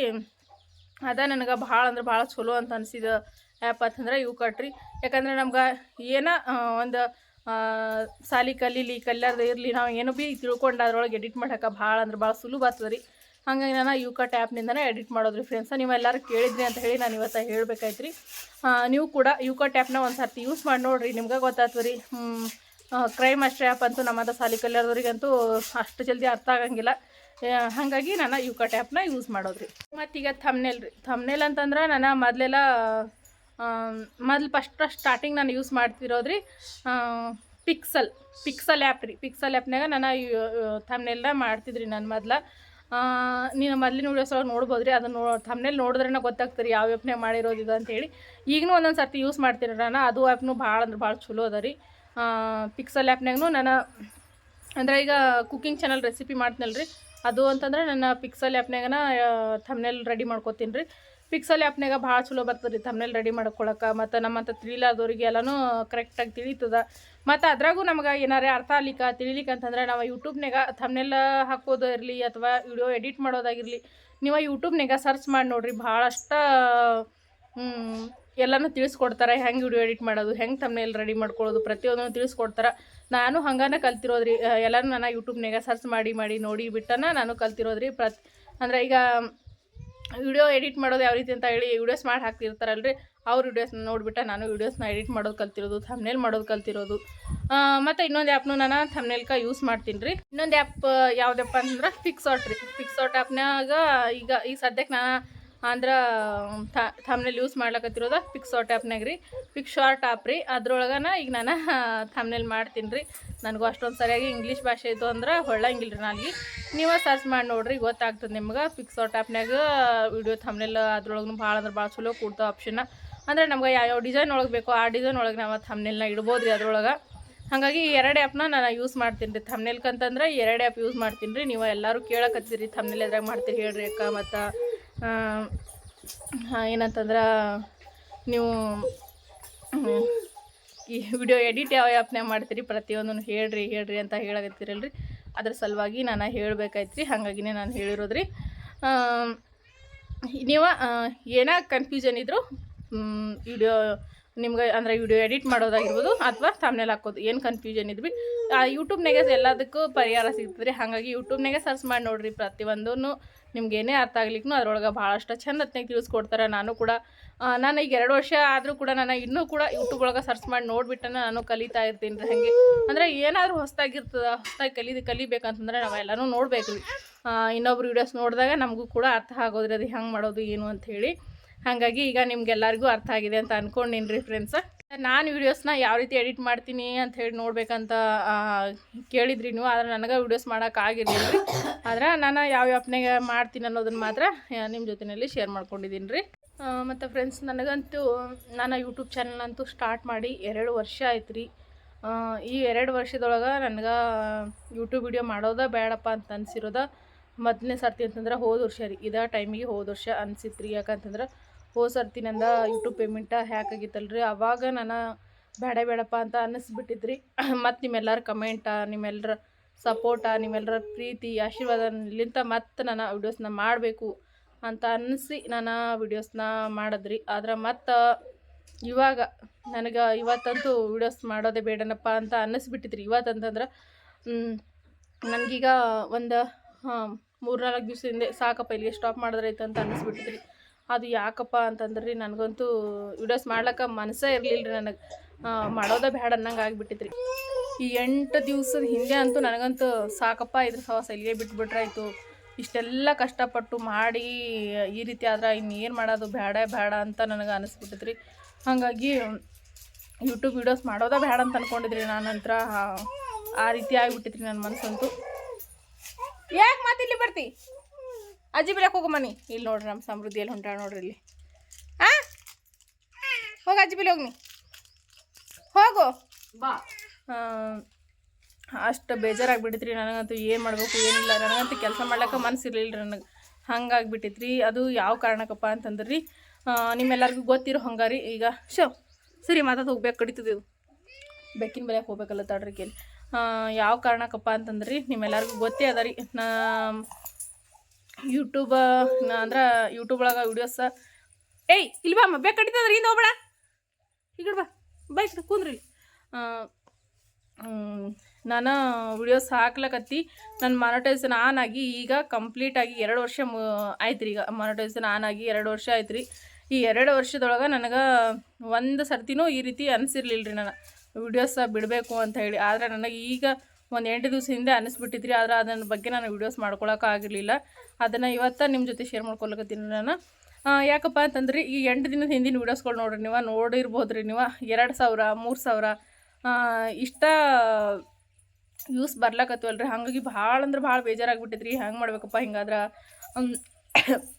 ಅದ ನನಗೆ ಭಾಳ ಅಂದ್ರೆ ಭಾಳ ಚಲೋ ಅಂತ ಅನಿಸಿದ ಆ್ಯಪ್ ಅಂತಂದ್ರೆ ಯು ಕಟ್ ರೀ ಯಾಕಂದ್ರೆ ನಮ್ಗೆ ಏನೋ ಒಂದು ಸಾಲಿ ಕಲೀಲಿ ಕಲ್ಯಾರ್ದು ಇರಲಿ, ನಾವು ಏನು ಭೀ ತಿಳ್ಕೊಂಡು ಅದ್ರೊಳಗೆ ಎಡಿಟ್ ಮಾಡೋಕೆ ಭಾಳ ಅಂದ್ರೆ ಭಾಳ ಸುಲಭ ಆಗ್ತದೆ ರೀ. ಹಾಗಾಗಿ ನಾನು ಯು ಕಟ್ ಆ್ಯಪ್ನಿಂದನೇ ಎಡಿಟ್ ರೀ ಫ್ರೆಂಡ್ಸ ನೀವೆಲ್ಲರೂ ಕೇಳಿದ್ರಿ ಅಂತ ಹೇಳಿ ನಾನು ಇವತ್ತು ಹೇಳಬೇಕಾಯ್ತು ರೀ ನೀವು ಕೂಡ ಯು ಕಟ್ ಆ್ಯಪ್ನ ಒಂದು ಸರ್ತಿ ಯೂಸ್ ಮಾಡಿ ನೋಡಿರಿ, ನಿಮ್ಗೆ ಗೊತ್ತಾಗ್ತದೆ ರೀ. ಕ್ರೈಮ್ ಅಷ್ಟೇ ಆ್ಯಪ್ ಅಂತೂ ನಮ್ಮದ ಸಾಲಿ ಕಲ್ಯಾರ್ದವ್ರಿಗಂತೂ ಅಷ್ಟು ಜಲ್ದಿ ಅರ್ಥ ಆಗಂಗಿಲ್ಲ. ಹಾಗಾಗಿ ನಾನು ಯು ಕಟ್ ಆ್ಯಪ್ನ ಯೂಸ್ ರೀ ಮತ್ತೀಗ ಥಮ್ನೇಲ್ ರೀ. ಥಮ್ನೇಲ್ ಅಂತಂದ್ರೆ ನಾನು ಮೊದಲೆಲ್ಲ ಮೊದಲು ಫಸ್ಟ್ ಫಸ್ಟ್ ಸ್ಟಾರ್ಟಿಂಗ್ ನಾನು ಯೂಸ್ ಮಾಡ್ತಿರೋದ್ರಿ ಪಿಕ್ಸಲ್ ಪಿಕ್ಸಲ್ ಆ್ಯಪ್ ರೀ. ಪಿಕ್ಸಲ್ ಆ್ಯಪ್ನಾಗ ನಾನು ಥಮ್ನೆಲ್ಲ ಮಾಡ್ತಿದ್ರಿ ನಾನು ಮೊದ್ಲು. ನೀನು ಮೊದಲಿನ ವೀಡಿಯೋಸ್ ಒಳಗೆ ನೋಡ್ಬೋದು ರೀ ಅದನ್ನು ನೋ ಥಮ್ನೇಲ್ ನೋಡಿದ್ರೆ ಗೊತ್ತಾಗ್ತದೆ ಯಾವ ಆ್ಯಪ್ನಾಗ ಮಾಡಿರೋದು ಇದು ಅಂತೇಳಿ. ಈಗಲೂ ಒಂದೊಂದು ಸರ್ತಿ ಯೂಸ್ ಮಾಡ್ತೀನಿ ನಾನು, ಅದು ಆ್ಯಪ್ನು ಭಾಳ ಅಂದ್ರೆ ಭಾಳ ಚಲೋ ಅದ ರೀ. ಪಿಕ್ಸಲ್ ಆ್ಯಪ್ನಾಗೂ ನಾನು, ಅಂದರೆ ಈಗ ಕುಕ್ಕಿಂಗ್ ಚಾನಲ್ ರೆಸಿಪಿ ಮಾಡ್ತೀನಲ್ಲ ರೀ ಅದು ಅಂತಂದ್ರೆ ನನ್ನ ಪಿಕ್ಸಲ್ ಆ್ಯಪ್ನಾಗನ ಥಮ್ನೆಲ್ ರೆಡಿ ಮಾಡ್ಕೋತೀನಿ ರೀ. ಪಿಕ್ಸಲ್ ಆ್ಯಪ್ನಾಗ ಭಾಳ ಚಲೋ ಬರ್ತದೆ ರೀ ತಮ್ಮೇಲೆ ರೆಡಿ ಮಾಡ್ಕೊಳಕ್ಕೆ ಮತ್ತು ನಮ್ಮಂಥ ತಿಳಿಲಾದವ್ರಿಗೆ ಎಲ್ಲನೂ ಕರೆಕ್ಟಾಗಿ ತಿಳಿತದ. ಮತ್ತು ಅದ್ರಾಗೂ ನಮ್ಗೆ ಏನಾರೇ ಅರ್ಥ ಆಗ್ಲಿಕ್ಕೆ ತಿಳಿಲಿಕ್ಕೆ ಅಂತಂದ್ರೆ ನಾವು ಯೂಟ್ಯೂಬ್ನಾಗ ತಮ್ಮನೆಲ್ಲ ಹಾಕೋದು ಇರಲಿ ಅಥವಾ ವಿಡಿಯೋ ಎಡಿಟ್ ಮಾಡೋದಾಗಿರಲಿ ನೀವು ಯೂಟ್ಯೂಬ್ನಾಗ ಸರ್ಚ್ ಮಾಡಿ ನೋಡಿರಿ ಭಾಳಷ್ಟು ಎಲ್ಲನೂ ತಿಳಿಸ್ಕೊಡ್ತಾರೆ ಹೆಂಗೆ ವಿಡಿಯೋ ಎಡಿಟ್ ಮಾಡೋದು, ಹೆಂಗೆ ತಮ್ಮನೇಲಿ ರೆಡಿ ಮಾಡ್ಕೊಳ್ಳೋದು ಪ್ರತಿಯೊಂದನ್ನು ತಿಳಿಸ್ಕೊಡ್ತಾರೆ. ನಾನು ಹಂಗಾನೆ ಕಲ್ತಿರೋದ್ರಿ, ಎಲ್ಲನೂ ನಾನು ಯೂಟ್ಯೂಬ್ನಾಗ ಸರ್ಚ್ ಮಾಡಿ ಮಾಡಿ ನೋಡಿ ಬಿಟ್ಟನ ನಾನು ಕಲ್ತಿರೋದ್ರಿ ಪ್ರತಿ, ಅಂದರೆ ಈಗ ವಿಡಿಯೋ ಎಡಿಟ್ ಮಾಡೋದು ಯಾವ ರೀತಿ ಅಂತ ಹೇಳಿ ವಿಡಿಯೋಸ್ ಮಾಡಿ ಹಾಕ್ತಿರ್ತಾರಲ್ರಿ. ಅವ್ರ ವಿಡಿಯೋಸ್ನ ನೋಡಿಬಿಟ್ಟು ನಾನು ವೀಡಿಯೋಸ್ನ ಎಡಿಟ್ ಮಾಡೋದು ಕಲ್ತಿರೋದು ಥಮ್ನೇಲ್ ಮಾಡೋದು ಕಲ್ತಿರೋದು. ಮತ್ತು ಇನ್ನೊಂದು ಆ್ಯಪ್ನು ನಾನು ಥಮ್ನೇಲ್ಕ ಯೂಸ್ ಮಾಡ್ತೀನಿ ರೀ ಇನ್ನೊಂದು ಆ್ಯಪ್ ಯಾವುದಪ್ಪ ಅಂದ್ರೆ ಪಿಕ್ಸಾಟ್ ರೀ. ಪಿಕ್ಸಾಟ್ ಆ್ಯಪ್ನಾಗ ಈಗ ಈಗ ಸದ್ಯಕ್ಕೆ ನಾನು ಅಂದ್ರೆ ಥಮ್ನೆಲ್ ಯೂಸ್ ಮಾಡ್ಲಕತ್ತಿರೋದು ಶಾರ್ಟ್ ಆ್ಯಪ್ನಾಗ ರೀ ಪಿಕ್ ಶಾರ್ಟ್ ಆ್ಯಪ್ ರೀ. ಅದ್ರೊಳಗನ ಈಗ ನಾನು ಥಮ್ನೆಲ್ ಮಾಡ್ತೀನಿ ರೀ ನನಗೂ ಅಷ್ಟೊಂದು ಸರಿಯಾಗಿ ಇಂಗ್ಲೀಷ್ ಭಾಷೆ ಇತ್ತು ಅಂದ್ರೆ ಹೊಳ್ಳಂಗಿಲ್ಲ ರೀ ನನಗೆ. ನೀವು ಸರ್ಚ್ ಮಾಡಿ ನೋಡ್ರಿ, ಗೊತ್ತಾಗ್ತದೆ ನಿಮ್ಗೆ. ಪಿಕ್ಸಾಟ್ ಆ್ಯಪ್ನಾಗ ವಿಡಿಯೋ ಥಮ್ನೆಲ್ ಅದ್ರೊಳಗೂ ಭಾಳ ಅಂದ್ರೆ ಭಾಳ ಚಲೋ ಕೊಡ್ತಾವೆ ಆಪ್ಷನ್ನ ಅಂದರೆ ನಮ್ಗೆ ಯಾವ್ಯಾವ ಡಿಸೈನ್ ಒಳಗೆ ಬೇಕೋ ಆ ಡಿಸೈನ್ ಒಳಗೆ ನಾವು ಥಮ್ನೆಲ್ನ ಇಡ್ಬೋದು ರೀ ಅದ್ರೊಳಗೆ. ಹಾಗಾಗಿ ಎರಡು ಆ್ಯಪ್ನ ನಾನು ಯೂಸ್ ಮಾಡ್ತೀನಿ ರೀ ಥಮ್ನೆಲ್ಕಂತಂದ್ರೆ ಎರಡು ಆ್ಯಪ್ ಯೂಸ್ ಮಾಡ್ತೀನಿ ರೀ ನೀವು ಎಲ್ಲರೂ ಕೇಳಕತ್ತೀರಿ. ಥಮ್ನೆಲ್ ಎದ್ರಾಗ ಮಾಡ್ತೀರಿ ಹೇಳ್ರಿ ಅಕ್ಕ ಮತ್ತು. ಏನಂತಂದ್ರೆ, ನೀವು ಈ ವಿಡಿಯೋ ಎಡಿಟ್ ಯಾವ ಆ್ಯಪ್ನೇ ಮಾಡ್ತೀರಿ, ಪ್ರತಿಯೊಂದನ್ನು ಹೇಳ್ರಿ ಹೇಳ್ರಿ ಅಂತ ಹೇಳಕತ್ತೀರಲ್ರಿ. ಅದ್ರ ಸಲುವಾಗಿ ನಾನು ಹೇಳಬೇಕಾಯ್ತು ರೀ ಹಾಗಾಗಿನೇ ನಾನು ಹೇಳಿರೋದ್ರಿ. ರೀ ನೀವು ಏನೇ ಕನ್ಫ್ಯೂಷನ್ ಇದ್ದರೂ ವಿಡಿಯೋ ನಿಮ್ಗೆ ಅಂದರೆ ವಿಡಿಯೋ ಎಡಿಟ್ ಮಾಡೋದಾಗಿರ್ಬೋದು ಅಥವಾ ಥಮ್ನೇಲ್ ಹಾಕೋದು. ಏನು ಕನ್ಫ್ಯೂಷನ್ ಇದ್ವಿ. ಯೂಟ್ಯೂಬ್ನಾಗೆ ಎಲ್ಲದಕ್ಕೂ ಪರಿಹಾರ ಸಿಗ್ತದೆ. ರೀ ಹಾಗಾಗಿ ಯೂಟ್ಯೂಬ್ನಾಗೆ ಸರ್ಚ್ ಮಾಡಿ ನೋಡಿರಿ. ಪ್ರತಿಯೊಂದೂ ನಿಮ್ಗೆ ಏನೇ ಅರ್ಥ ಆಗ್ಲಿಕ್ಕೂ ಅದ್ರೊಳಗೆ ಭಾಳಷ್ಟು ಚಂದತ್ನಾಗ ತಿಳಿಸ್ಕೊಡ್ತಾರೆ. ನಾನು ಕೂಡ ನಾನು ಈಗ ಎರಡು ವರ್ಷ ಆದರೂ ಕೂಡ ನಾನು ಇನ್ನೂ ಕೂಡ ಯೂಟ್ಯೂಬ್ ಒಳಗೆ ಸರ್ಚ್ ಮಾಡಿ ನೋಡಿಬಿಟ್ಟನ ನಾನು ಕಲಿತಾ ಇರ್ತೀನಿ ರೀ ಹಾಗೆ. ಅಂದರೆ ಏನಾದರೂ ಹೊಸ್ದಾಗಿರ್ತದೆ, ಹೊಸ್ದಾಗಿ ಕಲಿ ಕಲಿಬೇಕಂತಂದ್ರೆ ನಾವೆಲ್ಲನೂ ನೋಡ್ಬೇಕು ರೀ ಇನ್ನೊಬ್ರು ವೀಡಿಯೋಸ್ ನೋಡಿದಾಗ ನಮಗೂ ಕೂಡ ಅರ್ಥ ಆಗೋದ್ರಿ. ಅದು ಹೆಂಗೆ ಮಾಡೋದು, ಏನು ಅಂತ ಹೇಳಿ. ಹಾಗಾಗಿ ಈಗ ನಿಮ್ಗೆಲ್ಲರಿಗೂ ಅರ್ಥ ಆಗಿದೆ ಅಂತ ಅನ್ಕೊಂಡಿನಿ ರೀ ಫ್ರೆಂಡ್ಸ ನಾನು ವೀಡಿಯೋಸ್ನ ಯಾವ ರೀತಿ ಎಡಿಟ್ ಮಾಡ್ತೀನಿ ಅಂತ ಹೇಳಿ ನೋಡ್ಬೇಕಂತ ಕೇಳಿದ್ರಿ ನೀವು. ಆದ್ರೆ ನನಗೆ ವೀಡಿಯೋಸ್ ಮಾಡೋಕ್ಕಾಗಿರಲಿಲ್ಲ ರೀ. ಆದ್ರೆ ನಾನು ಯಾವ ಯಾಪ್ನಾಗ ಮಾಡ್ತೀನಿ ಅನ್ನೋದನ್ನ ಮಾತ್ರ ನಿಮ್ಮ ಜೊತೆಯಲ್ಲಿ ಶೇರ್ ಮಾಡ್ಕೊಂಡಿದ್ದೀನಿ ರೀ. ಮತ್ತು ಫ್ರೆಂಡ್ಸ್ ನನಗಂತೂ ನಾನು ಯೂಟ್ಯೂಬ್ ಚಾನಲ್ ಅಂತೂ ಸ್ಟಾರ್ಟ್ ಮಾಡಿ ಎರಡು ವರ್ಷ ಆಯ್ತು ರೀ. ಈ ಎರಡು ವರ್ಷದೊಳಗೆ ನನಗೆ ಯೂಟ್ಯೂಬ್ ವಿಡಿಯೋ ಮಾಡೋದ ಬೇಡಪ್ಪ ಅಂತ ಅನ್ಸಿರೋದ. ಮೊದಲನೇ ಸರ್ತಿ ಅಂತಂದ್ರೆ ಹೋದ ವರ್ಷ ರೀ. ಇದೇ ಟೈಮಿಗೆ ಹೋದ ವರ್ಷ ಅನಿಸಿತ್ತು ರೀ ಯಾಕಂತಂದ್ರೆ ಸರ್ತಿ ನಂದ ಯೂಟ್ಯೂಬ್ ಪೇಮೆಂಟ ಹ್ಯಾಕ್ ಆಗಿತ್ತಲ್ಲ ರೀ ಅವಾಗ ನಾನು ಬೇಡ ಬೇಡಪ್ಪ ಅಂತ ಅನ್ನಿಸ್ಬಿಟ್ಟಿದ್ರಿ. ಮತ್ತು ನಿಮ್ಮೆಲ್ಲರ ಕಮೆಂಟ ನಿಮ್ಮೆಲ್ಲರ ಸಪೋರ್ಟ ನಿಮ್ಮೆಲ್ಲರ ಪ್ರೀತಿ ಆಶೀರ್ವಾದಲಿಂತ ಮತ್ತೆ ನಾನು ವೀಡಿಯೋಸ್ನ ಮಾಡಬೇಕು ಅಂತ ಅನ್ನಿಸಿ ನಾನು ವೀಡಿಯೋಸ್ನ ಮಾಡಿದ್ರಿ. ಆದ್ರೆ ಮತ್ತು ಇವಾಗ ನನಗೆ ಇವತ್ತಂತೂ ವಿಡಿಯೋಸ್ ಮಾಡೋದೇ ಬೇಡನಪ್ಪ ಅಂತ ಅನ್ನಿಸ್ಬಿಟ್ಟಿದ್ರಿ. ಇವತ್ತಂತಂದ್ರೆ ನನಗೀಗ ಒಂದು ಮೂರ್ನಾಲ್ಕು ದಿವಸದಿಂದ ಸಾಕಪ್ಪ, ಇಲ್ಲಿಗೆ ಸ್ಟಾಪ್ ಮಾಡಿದ್ರೆ ಅಂತ ಅನ್ನಿಸ್ಬಿಟ್ಟಿದ್ರಿ. ಅದು ಯಾಕಪ್ಪ ಅಂತಂದ್ರೆ ರೀ ನನಗಂತೂ ವಿಡಿಯೋಸ್ ಮಾಡ್ಲಿಕ್ಕೆ ಮನಸ್ಸೇ ಇರಲಿಲ್ಲ ರೀ ನನಗೆ ಮಾಡೋದೇ ಬೇಡ ಅನ್ನಂಗೆ ಆಗಿಬಿಟ್ಟಿತ್ರಿ. ಈ ಎಂಟು ದಿವ್ಸದ ಹಿಂದೆ ಅಂತೂ ನನಗಂತೂ ಸಾಕಪ್ಪ ಇದ್ರ ಸವಾಸ ಇಲ್ಲಿಗೆ ಬಿಟ್ಬಿಟ್ರಾಯ್ತು. ಇಷ್ಟೆಲ್ಲ ಕಷ್ಟಪಟ್ಟು ಮಾಡಿ ಈ ರೀತಿ ಆದ್ರೆ ಇನ್ನೇನು ಮಾಡೋದು ಬೇಡ ಬೇಡ ಅಂತ ನನಗೆ ಅನಿಸ್ಬಿಟ್ಟಿದ್ರಿ ಹಾಗಾಗಿ ಯೂಟ್ಯೂಬ್ ವಿಡಿಯೋಸ್ ಮಾಡೋದೇ ಬೇಡ ಅಂತ ಅನ್ಕೊಂಡಿದ್ರಿ ನಾನು ಆ ರೀತಿ ಆಗಿಬಿಟ್ಟಿದ್ರಿ ನನ್ನ ಮನಸ್ಸಂತೂ ಯಾಕೆ ಮಾತಿಲ್ಲಿ ಬರ್ತಿ? ಅಜ್ಜಿ ಬಿಡಕ್ಕೆ ಹೋಗು ಮನಿ ಇಲ್ಲಿ ನೋಡ್ರಿ ನಮ್ಮ ಸಮೃದ್ಧಿಯಲ್ಲಿ ಹೊಂಟಾಳ ನೋಡ್ರಿ ಇಲ್ಲಿ. ಆ? ಹೋಗಿ ಅಜ್ಜಿ ಬಿಲಿ ಹೋಗ್ನಿ ಹೋಗು. ಬಾ. ಅಷ್ಟು ಬೇಜಾರಾಗ್ಬಿಟ್ಟಿತ್ರಿ ನನಗಂತೂ ಏನು ಮಾಡಬೇಕು ಏನಿಲ್ಲ. ನನಗಂತೂ ಕೆಲಸ ಮಾಡ್ಲಿಕ್ಕೆ ಮನಸ್ಸಿರಲಿಲ್ಲ ರೀ ನನಗೆ. ಹಂಗಾಗ್ಬಿಟ್ಟಿತ್ರಿ. ಅದು ಯಾವ ಕಾರಣಕ್ಕಪ್ಪ ಅಂತಂದ್ರೆ ರೀ ನಿಮ್ಮೆಲ್ಲರಿಗೂ ಗೊತ್ತಿರೋ ಹಂಗಾರಿ. ಈಗ ಶೋ ಸರಿ ಮಾತಾಡ್ ಹೋಗ್ಬೇಕು ಕಡಿತದೆ ಇದು ಬೆಕ್ಕಿನ ಬೆಲೆಗೆ ಹೋಗ್ಬೇಕಲ್ಲ ತಡ್ರಿ ಕೇಳಿ. ಯಾವ ಕಾರಣಕ್ಕಪ್ಪ ಅಂತಂದ್ರೆ ರೀ ನಿಮ್ಮೆಲ್ಲರಿಗೂ ಗೊತ್ತೇ ಅದ ರೀ. ನಾ ಯೂಟ್ಯೂಬ ಅಂದ್ರೆ ಯೂಟ್ಯೂಬ್ ಒಳಗೆ ವಿಡಿಯೋಸ ಏಯ್, ಇಲ್ಲಿ ಬಾ ಅಮ್ಮ ಕಡಿತದ ರೀ ಹೋಗ್ಬೇಡ. ಈಗ ಬಾ ಬೈಕ್ ಕುಂದ್ರಿ ನಾನು ವಿಡಿಯೋಸ್ ಹಾಕ್ಲಕತ್ತಿ ನನ್ನ ಮಾನಿಟೈಸೇಷನ್ ಆನ್ ಆಗಿ ಈಗ ಕಂಪ್ಲೀಟ್ ಆಗಿ ಎರಡು ವರ್ಷ ಆಯ್ತು ರೀ ಈಗ ಮಾನಿಟೈಸೇಷನ್ ಆನ್ ಆಗಿ ಎರಡು ವರ್ಷ ಆಯ್ತು ರೀ ಈ ಎರಡು ವರ್ಷದೊಳಗೆ ನನಗೆ ಒಂದು ಸರ್ತಿನೂ ಈ ರೀತಿ ಅನಿಸಿರ್ಲಿಲ್ಲ ರೀ ನಾನು ವಿಡಿಯೋಸ ಬಿಡಬೇಕು ಅಂತ ಹೇಳಿ. ಆದರೆ ನನಗೆ ಈಗ ಒಂದು ಎಂಟು ದಿವಸ ಹಿಂದೆ ಅನಿಸ್ಬಿಟ್ಟಿದ್ರಿ ಆದರೆ ಅದನ್ನ ಬಗ್ಗೆ ನಾನು ವೀಡಿಯೋಸ್ ಮಾಡ್ಕೊಳಕ್ಕೆ ಆಗಿರಲಿಲ್ಲ. ಅದನ್ನು ಇವತ್ತು ನಿಮ್ಮ ಜೊತೆ ಶೇರ್ ಮಾಡ್ಕೊಳಕತ್ತೀನಿ ನಾನು. ಯಾಕಪ್ಪ ಅಂತಂದ್ರೆ ಈ ಎಂಟು ದಿನದ ಹಿಂದಿನ ವೀಡಿಯೋಸ್ಗಳು ನೋಡ್ರಿ ನೀವು ನೋಡಿರ್ಬೋದು ರೀ ನೀವು. ಎರಡು ಸಾವಿರ, ಮೂರು ಸಾವಿರ ಇಷ್ಟ ಯೂಸ್ ಬರ್ಲಾಕತ್ತೀವಲ್ಲ ರೀ ಹಾಗಾಗಿ ಭಾಳ ಅಂದ್ರೆ ಭಾಳ ಬೇಜಾರಾಗ್ಬಿಟ್ಟೈತ್ರಿ ಹೆಂಗೆ ಮಾಡ್ಬೇಕಪ್ಪ ಹಿಂಗಾದ್ರೆ?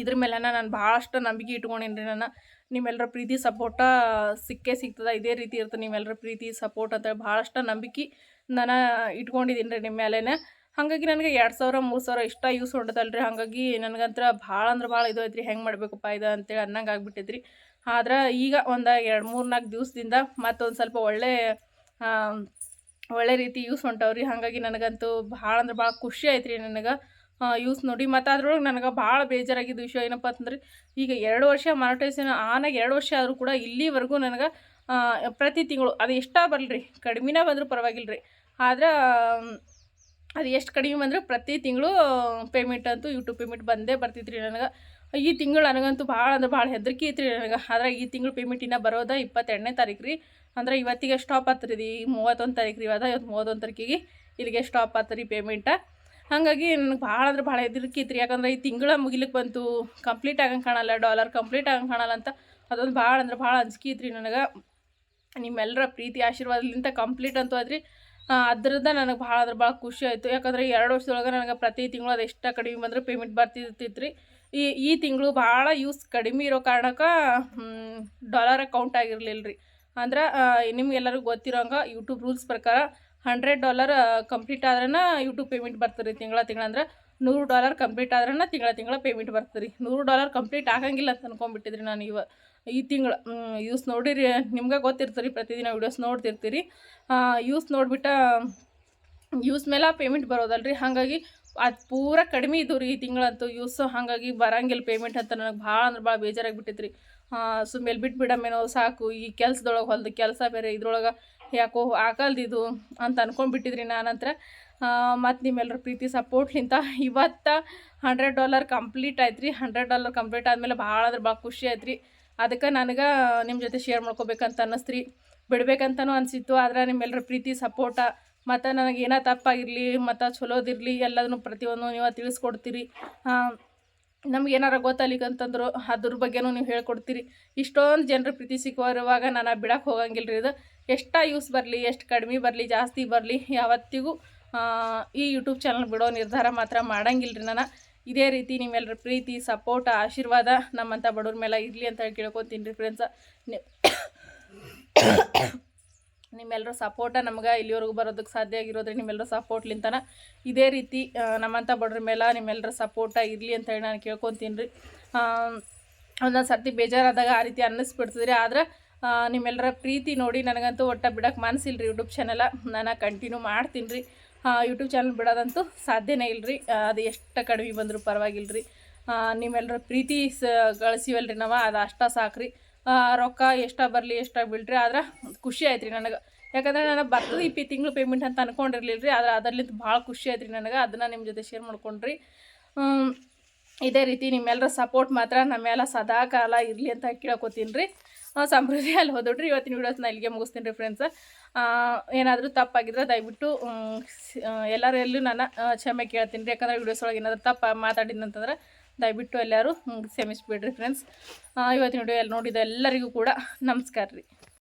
ಇದ್ರ ಮೇಲೆ ನಾನು ಭಾಳಷ್ಟು ನಂಬಿಕೆ ಇಟ್ಕೊಂಡೇನಿ ರೀ ನಾನು. ನಿಮ್ಮೆಲ್ಲರ ಪ್ರೀತಿ ಸಪೋರ್ಟ ಸಿಕ್ಕೇ ಸಿಗ್ತದೆ, ಇದೇ ರೀತಿ ಇರ್ತದೆ ನಿಮ್ಮೆಲ್ಲರ ಪ್ರೀತಿ ಸಪೋರ್ಟ್ ಅಂತ ಭಾಳಷ್ಟು ನಂಬಿಕೆ ನಾನು ಇಟ್ಕೊಂಡಿದ್ದೀನಿ ರೀ ನಿಮ್ಮ ಮೇಲೇ ಹಾಗಾಗಿ ನನಗೆ ಎರಡು ಸಾವಿರ, ಮೂರು ಸಾವಿರ ಇಷ್ಟ ಯೂಸ್ ಹೊಂಟದಲ್ಲ ರೀ ಹಾಗಾಗಿ ನನಗಂತ್ರ ಭಾಳ ಅಂದ್ರೆ ಭಾಳ ಇದು ಐತ್ರಿ, ಹೆಂಗೆ ಮಾಡಬೇಕಪ್ಪ ಇದು ಅಂತೇಳಿ ಅನ್ನಂಗೆ ಆಗ್ಬಿಟ್ಟೈತ್ರಿ ಆದ್ರೆ ಈಗ ಒಂದು ಎರಡು, ಮೂರು ನಾಲ್ಕು ದಿವಸದಿಂದ ಮತ್ತೊಂದು ಸ್ವಲ್ಪ ಒಳ್ಳೆ ಒಳ್ಳೆ ರೀತಿ ಯೂಸ್ ಹೊಂಟವ್ರಿ. ಹಾಗಾಗಿ ನನಗಂತೂ ಭಾಳ ಅಂದ್ರೆ ಭಾಳ ಖುಷಿ ಐತ್ರಿ ನನಗೆ. ಯೂಸ್ ನೋಡಿ. ಮತ್ತು ಅದ್ರೊಳಗೆ ನನಗೆ ಭಾಳ ಬೇಜಾರಾಗಿದ್ದ ವಿಷಯ ಏನಪ್ಪ ಅಂತಂದ್ರೆ, ಈಗ ಎರಡು ವರ್ಷ ಮಾನಿಟೈಸೇಷನ್ ಆನಾಗ ಎರಡು ವರ್ಷ ಆದರೂ ಕೂಡ ಇಲ್ಲಿವರೆಗೂ ನನಗೆ ಪ್ರತಿ ತಿಂಗಳು ಅದು ಎಷ್ಟಾ ಬರಲ್ರಿ? ಕಡಿಮೆನೇ ಬಂದರೂ ಪರವಾಗಿಲ್ಲ ರೀ ಆದ್ರೆ ಅದು ಎಷ್ಟು ಕಡಿಮೆ ಬಂದರೆ ಪ್ರತಿ ತಿಂಗಳು ಪೇಮೆಂಟ್ ಅಂತೂ ಯೂಟ್ಯೂಬ್ ಪೇಮೆಂಟ್ ಬಂದೇ ಬರ್ತಿತ್ತು ನನಗೆ. ಈ ತಿಂಗಳು ನನಗಂತೂ ಭಾಳ ಅಂದ್ರೆ ಭಾಳ ಹೆದರಿಕೆ ಐತ್ರಿ ನನಗೆ. ಆದ್ರೆ ಈ ತಿಂಗಳು ಪೇಮೆಂಟ್ ಇನ್ನೂ ಬರೋದ ಇಪ್ಪತ್ತೆರಡನೇ ತಾರೀಕು ರೀ ಅಂದ್ರೆ ಇವತ್ತಿಗೆ ಸ್ಟಾಪ್ ಆಗ್ತದೆ ರೀ ಈ ಮೂವತ್ತೊಂದು ತಾರೀಕು ರೀ ಇವತ್ತು ಮೂವತ್ತೊಂದು ತಾರೀಕಿಗೆ ಇಲ್ಲಿಗೆ ಸ್ಟಾಪ್ ಆಗ್ತದೆ ರೀ ಪೇಮೆಂಟ ಹಾಗಾಗಿ ನನಗೆ ಭಾಳ ಅಂದ್ರೆ ಭಾಳ ಹೆದರಿಕೆ ರೀ ಯಾಕಂದ್ರೆ ಈ ತಿಂಗಳ ಮುಗಿಲಿಕ್ಕೆ ಬಂತು ಕಂಪ್ಲೀಟ್ ಆಗಂಗೆ ಕಾಣಲ್ಲ ಡಾಲರ್ ಕಂಪ್ಲೀಟ್ ಆಗಂಗೆ ಕಾಣಲ್ಲ ಅಂತ ಅದೊಂದು ಭಾಳ ಅಂದ್ರೆ ಭಾಳ ಅಂಜಿಕೆ ನನಗೆ. ನಿಮ್ಮೆಲ್ಲರ ಪ್ರೀತಿ ಆಶೀರ್ವಾದದಿಂದ ಕಂಪ್ಲೀಟ್ ಅಂತೂ ಆದ್ರಿ. ಅದರಿಂದ ನನಗೆ ಭಾಳ ಅಂದ್ರೆ ಭಾಳ ಖುಷಿ ಆಯಿತು. ಯಾಕಂದರೆ ಎರಡು ವರ್ಷದೊಳಗೆ ನನಗೆ ಪ್ರತಿ ತಿಂಗಳು ಅದು ಎಷ್ಟು ಕಡಿಮೆ ಬಂದರೆ ಪೇಮೆಂಟ್ ಬರ್ತಿರ್ತಿತ್ತು ರೀ ಈ ಈ ತಿಂಗಳು ಭಾಳ ಯೂಸ್ ಕಡಿಮೆ ಇರೋ ಕಾರಣಕ್ಕೆ ಡಾಲರ್ ಅಕೌಂಟ್ ಆಗಿರಲಿಲ್ಲ ರೀ ಅಂದ್ರೆ ನಿಮ್ಗೆಲ್ಲರಿಗೂ ಗೊತ್ತಿರೋಂಗೆ ಯೂಟ್ಯೂಬ್ ರೂಲ್ಸ್ ಪ್ರಕಾರ ಹಂಡ್ರೆಡ್ ಡಾಲರ್ ಕಂಪ್ಲೀಟ್ ಆದ್ರೆ ಯೂಟ್ಯೂಬ್ ಪೇಮೆಂಟ್ ಬರ್ತದೆ ತಿಂಗಳ ತಿಂಗಳ ಅಂದ್ರೆ ನೂರು ಡಾಲರ್ ಕಂಪ್ಲೀಟ್ ಆದ್ರೆ ತಿಂಗಳ ತಿಂಗಳ ಪೇಮೆಂಟ್ ಬರ್ತದೆ ನೂರು ಡಾಲರ್ ಕಂಪ್ಲೀಟ್ ಆಗಂಗಿಲ್ಲ ಅಂತ ಅನ್ಕೊಂಡ್ಬಿಟ್ಟಿದ್ರಿ ನಾನು ಇವ, ಈ ತಿಂಗಳು ಯೂಸ್ ನೋಡಿರಿ, ನಿಮ್ಗೆ ಗೊತ್ತಿರ್ತೀರಿ ಪ್ರತಿದಿನ ವೀಡಿಯೋಸ್ ನೋಡ್ತಿರ್ತೀರಿ. ಯೂಸ್ ನೋಡಿಬಿಟ್ಟ ಯೂಸ್ ಮೇಲೆ ಪೇಮೆಂಟ್ ಬರೋದಲ್ರಿ. ಹಾಗಾಗಿ ಅದು ಪೂರ ಕಡಿಮೆ ಇದ್ದವು ರೀ ಈ ತಿಂಗಳಂತೂ ಯೂಸ್ ಹಾಗಾಗಿ ಬರಂಗಿಲ್ಲ ಪೇಮೆಂಟ್ ಅಂತ ನನಗೆ ಭಾಳ ಅಂದ್ರೆ ಭಾಳ ಬೇಜಾರಾಗಿಬಿಟ್ಟಿತ್ತು ರೀ ಸುಮ್ಮನೆ ಬಿಟ್ಬಿಡಮೇನೋ ಸಾಕು, ಈ ಕೆಲಸದೊಳಗೆ ಹೊಲ್ದು ಕೆಲಸ ಬೇರೆ, ಇದ್ರೊಳಗೆ ಯಾಕೋ ಆಗಲ್ದಿದು ಅಂತ ಅನ್ಕೊಂಡ್ಬಿಟ್ಟಿದ್ರಿ ನಾನಂತರ. ಮತ್ತು ನಿಮ್ಮೆಲ್ಲರ ಪ್ರೀತಿ ಸಪೋರ್ಟ್ಲಿಂತ ಇವತ್ತು ಹಂಡ್ರೆಡ್ ಡಾಲರ್ ಕಂಪ್ಲೀಟ್ ಆಯ್ತು ರೀ ಹಂಡ್ರೆಡ್ ಡಾಲರ್ ಕಂಪ್ಲೀಟ್ ಆದಮೇಲೆ ಭಾಳ ಅಂದ್ರೆ ಭಾಳ ಖುಷಿ ಆಯ್ತು ರೀ ಅದಕ್ಕೆ ನನಗೆ ನಿಮ್ಮ ಜೊತೆ ಶೇರ್ ಮಾಡ್ಕೋಬೇಕಂತ ಅನ್ನಿಸ್ತು ಬಿಡ್ಬೇಕಂತನೂ ಅನಿಸಿತ್ತು, ಆದ್ರೆ ನಿಮ್ಮೆಲ್ಲರ ಪ್ರೀತಿ ಸಪೋರ್ಟ ಮತ್ತು ನನಗೆ ಏನೋ ತಪ್ಪಾಗಿರಲಿ, ಮತ್ತು ಚಲೋದಿರಲಿ ಎಲ್ಲದನ್ನು ಪ್ರತಿಯೊಂದು ನೀವು ತಿಳಿಸ್ಕೊಡ್ತೀರಿ. ನಮ್ಗೆ ಏನಾರ ಗೊತ್ತಾಗ್ಲಿಕ್ಕಂತಂದ್ರು ಅದ್ರ ಬಗ್ಗೆನೂ ನೀವು ಹೇಳ್ಕೊಡ್ತೀರಿ. ಇಷ್ಟೊಂದು ಜನರ ಪ್ರೀತಿ ಸಿಕ್ಕುವಾಗ ನಾನು ಬಿಡಕ್ಕೆ ಹೋಗಂಗಿಲ್ಲ ರೀ ಇದು. ಎಷ್ಟು ಯೂಸ್ ಬರಲಿ, ಎಷ್ಟು ಕಡಿಮೆ ಬರಲಿ, ಜಾಸ್ತಿ ಬರಲಿ, ಯಾವತ್ತಿಗೂ ಈ ಯೂಟ್ಯೂಬ್ ಚಾನಲ್ ಬಿಡೋ ನಿರ್ಧಾರ ಮಾತ್ರ ಮಾಡಂಗಿಲ್ಲ ರೀ ನಾನು. ಇದೇ ರೀತಿ ನಿಮ್ಮೆಲ್ಲರ ಪ್ರೀತಿ ಸಪೋರ್ಟ್ ಆಶೀರ್ವಾದ ನಮ್ಮಂಥ ಬಡವ್ರ ಮೇಲೆ ಇರಲಿ ಅಂತ ಹೇಳಿ ಕೇಳ್ಕೊತೀನಿ ರೀ ಫ್ರೆಂಡ್ಸ ನಿಮ್ಮೆಲ್ಲರ ಸಪೋರ್ಟ ನಮ್ಗೆ ಇಲ್ಲಿವರೆಗೂ ಬರೋದಕ್ಕೆ ಸಾಧ್ಯ ಆಗಿರೋದ್ರೆ ನಿಮ್ಮೆಲ್ಲರ ಸಪೋರ್ಟ್ಲಿಂತನ ಇದೇ ರೀತಿ ನಮ್ಮಂಥ ಬಡ್ರ ಮೇಲೆ ನಿಮ್ಮೆಲ್ಲರ ಸಪೋರ್ಟ ಇರಲಿ ಅಂತ ಹೇಳಿ ನಾನು ಕೇಳ್ಕೊತೀನಿ ರೀ. ಒಂದೊಂದು ಸರ್ತಿ ಬೇಜಾರಾದಾಗ ಆ ರೀತಿ ಅನ್ನಿಸ್ಬಿಡ್ತದ್ರಿ. ಆದ್ರೆ ನಿಮ್ಮೆಲ್ಲರ ಪ್ರೀತಿ ನೋಡಿ ನನಗಂತೂ ಒಟ್ಟು ಬಿಡೋಕೆ ಮನಸ್ಸಿಲ್ಲ ರೀ ಯೂಟ್ಯೂಬ್ ಚಾನಲ ನಾನು ಕಂಟಿನ್ಯೂ ಮಾಡ್ತೀನಿ ರೀ ಯೂಟ್ಯೂಬ್ ಚಾನಲ್ ಬಿಡೋದಂತೂ ಸಾಧ್ಯನೇ ಇಲ್ಲ ರೀ ಅದು ಎಷ್ಟು ಕಡಿಮೆ ಬಂದರೂ ಪರವಾಗಿಲ್ಲ ರೀ ನಿಮ್ಮೆಲ್ಲರ ಪ್ರೀತಿ ಸ ಗಳಿಸಿವಲ್ರಿ ನಾವು, ಅದು ಅಷ್ಟ ಸಾಕ್ರಿ. ರೊಕ್ಕ ಎಷ್ಟ ಬರಲಿ ಎಷ್ಟ ಬಿಡ್ರಿ ಆದ್ರೆ ಖುಷಿ ಆಯ್ತು ರೀ ನನಗೆ. ಯಾಕಂದ್ರೆ ನಾನು ಬರ್ತದೆ ಈ ಪಿ, ತಿಂಗಳು ಪೇಮೆಂಟ್ ಅಂತ ಅನ್ಕೊಂಡಿರ್ಲಿಲ್ಲ ರೀ ಆದ್ರೆ ಅದರ್ಲಿಂತ ಭಾಳ ಖುಷಿ ಆಯ್ತು ರೀ ನನಗೆ. ಅದನ್ನು ನಿಮ್ಮ ಜೊತೆ ಶೇರ್ ಮಾಡ್ಕೊಂಡ್ರಿ. ಇದೇ ರೀತಿ ನಿಮ್ಮೆಲ್ಲರ ಸಪೋರ್ಟ್ ಮಾತ್ರ ನಮ್ಮೆಲ್ಲ ಸದಾ ಕಾಲ ಇರಲಿ ಅಂತ ಕೇಳ್ಕೊತೀನಿ ರೀ ಸಮೃದ್ಧಿ ಅಲ್ಲಿ ಹೋದ್ರಿ ಇವತ್ತಿನ ವೀಡಿಯೋಸ್ನ ಇಲ್ಲಿಗೆ ಮುಗಿಸ್ತೀನಿ ರೀ ಫ್ರೆಂಡ್ಸ್ ಏನಾದರೂ ತಪ್ಪಾಗಿದ್ರೆ ದಯವಿಟ್ಟು ಎಲ್ಲರೂ ಎಲ್ಲೂ ನಾನು ಕ್ಷಮೆ ಕೇಳ್ತೀನಿ. ರೀ ಯಾಕಂದ್ರೆ ವಿಡಿಯೋಸ್ ಒಳಗೆ ಏನಾದರೂ ತಪ್ಪು ಮಾತಾಡಿದ್ನಂತಂದ್ರೆ ದಯವಿಟ್ಟು ಎಲ್ಲರೂ ಕ್ಷಮಿಸ್ಬಿಡ್ರಿ ಫ್ರೆಂಡ್ಸ್ ಇವತ್ತಿನ ವಿಡಿಯೋ ಎಲ್ಲ ನೋಡಿದ ಎಲ್ಲರಿಗೂ ಕೂಡ ನಮಸ್ಕಾರ ರೀ.